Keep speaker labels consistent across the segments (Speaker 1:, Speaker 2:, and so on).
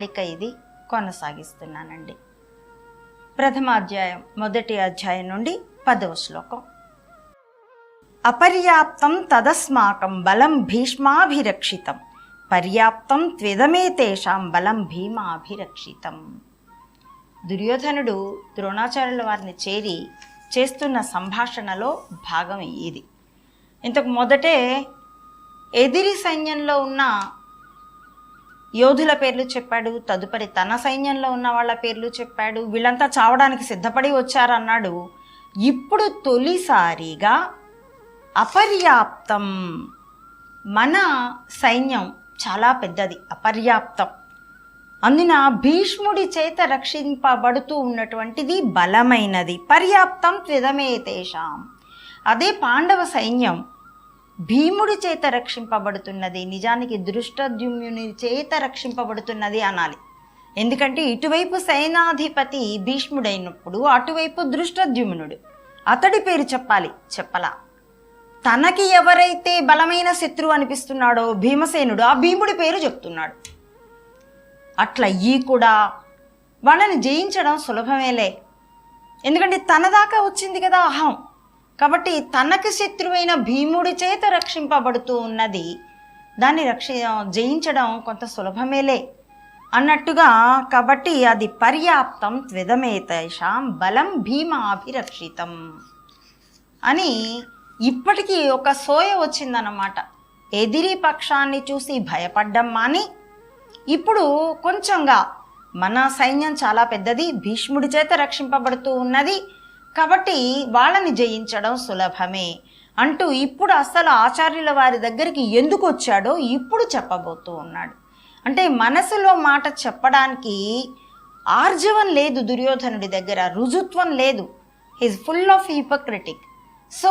Speaker 1: ఇక ఇది కొనసాగిస్తున్నానండి. ప్రథమ అధ్యాయం మొదటి అధ్యాయం నుండి పదవ శ్లోకం. అపర్యాప్తం తదస్మాకం బలం భీష్మాభిరక్షితం. పర్యాప్తం త్విదమే తేషాం బలం భీమాభిరక్షితం. దుర్యోధనుడు ద్రోణాచార్యుల వారిని చేరి చేస్తున్న సంభాషణలో భాగం ఇది. ఇంతకు మొదటే ఎదిరి సైన్యంలో ఉన్న యోధుల పేర్లు చెప్పాడు తదుపరి తన సైన్యంలో ఉన్న వాళ్ళ పేర్లు చెప్పాడు వీళ్ళంతా చావడానికి సిద్ధపడి వచ్చారన్నాడు. ఇప్పుడు తొలిసారిగా అపర్యాప్తం. మన సైన్యం చాలా పెద్దది అపర్యాప్తం. అందున భీష్ముడి చేత రక్షింపబడుతూ ఉన్నటువంటిది బలమైనది. పర్యాప్తం త్విదమే తేషాం. అదే పాండవ సైన్యం భీముడి చేత రక్షింపబడుతున్నది నిజానికి దృష్టద్యుమ్యుని చేత రక్షింపబడుతున్నది అనాలి. ఎందుకంటే ఇటువైపు సైనాధిపతి భీష్ముడైనప్పుడు అటువైపు దృష్టద్యుమ్నుడు. అతడి పేరు చెప్పాలి చెప్పలా. తనకి ఎవరైతే బలమైన శత్రువు అనిపిస్తున్నాడో భీమసేనుడు ఆ భీముడి పేరు చెప్తున్నాడు. అట్లా ఈ కూడా వాళ్ళని జయించడం సులభమేలే. ఎందుకంటే తన దాకా వచ్చింది కదా అహం. కాబట్టి తనకు శత్రువైన భీముడి చేత రక్షింపబడుతూ ఉన్నది. దాన్ని రక్ష జయించడం కొంత సులభమేలే. అన్నట్టుగా కాబట్టి అది పర్యాప్తం త్విదమేతేషాం బలం భీమాభిరక్షితం అని ఇప్పటికీ ఒక సోయ వచ్చిందన్నమాట. ఎదిరి పక్షాన్ని చూసి భయపడ్డం మాని ఇప్పుడు కొంచెంగా మన సైన్యం చాలా పెద్దది భీష్ముడి చేత రక్షింపబడుతూ ఉన్నది. కాబట్టి వాళ్ళని జయించడం సులభమే అంటూ ఇప్పుడు అసలు ఆచార్యుల వారి దగ్గరికి ఎందుకు వచ్చాడో ఇప్పుడు చెప్పబోతూ ఉన్నాడు. అంటే మనసులో మాట చెప్పడానికి ఆర్జవం లేదు దుర్యోధనుడి దగ్గర రుజుత్వం లేదు. His full of hypocritic so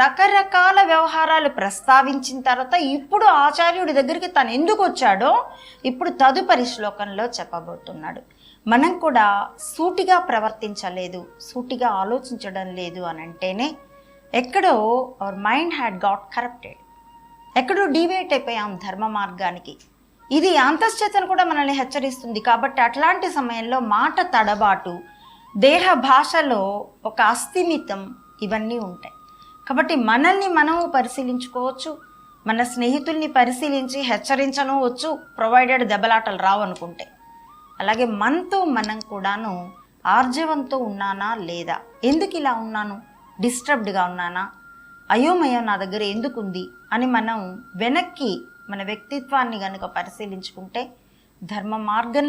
Speaker 1: రకరకాల వ్యవహారాలు ప్రస్తావించిన తర్వాత ఇప్పుడు ఆచార్యుడి దగ్గరికి తను ఎందుకు వచ్చాడో ఇప్పుడు తదుపరి శ్లోకంలో చెప్పబోతున్నాడు. మనం కూడా సూటిగా ప్రవర్తించలేదు సూటిగా ఆలోచించడం లేదు అని అంటేనే ఎక్కడో our mind had got corrupted ఎక్కడో డివేట్ అయిపోయాం ధర్మ మార్గానికి. ఇది అంతశ్చేతను కూడా మనల్ని హెచ్చరిస్తుంది కాబట్టి అట్లాంటి సమయంలో మాట తడబాటు దేహ భాషలో ఒక అస్థిమితం ఇవన్నీ ఉంటాయి. కాబట్టి మనల్ని మనము పరిశీలించుకోవచ్చు మన స్నేహితుల్ని పరిశీలించి హెచ్చరించను వచ్చు ప్రొవైడెడ్ దెబ్బలాటలు రావు అనుకుంటే అలాగే మనతో మనం కూడాను ఆర్జవంతో ఉన్నానా లేదా? ఎందుకు ఇలా ఉన్నాను? డిస్టర్బ్డ్గా ఉన్నానా? అయోమయం నా దగ్గర ఎందుకుంది? అని మనం వెనక్కి మన వ్యక్తిత్వాన్ని కనుక పరిశీలించుకుంటే ధర్మ మార్గం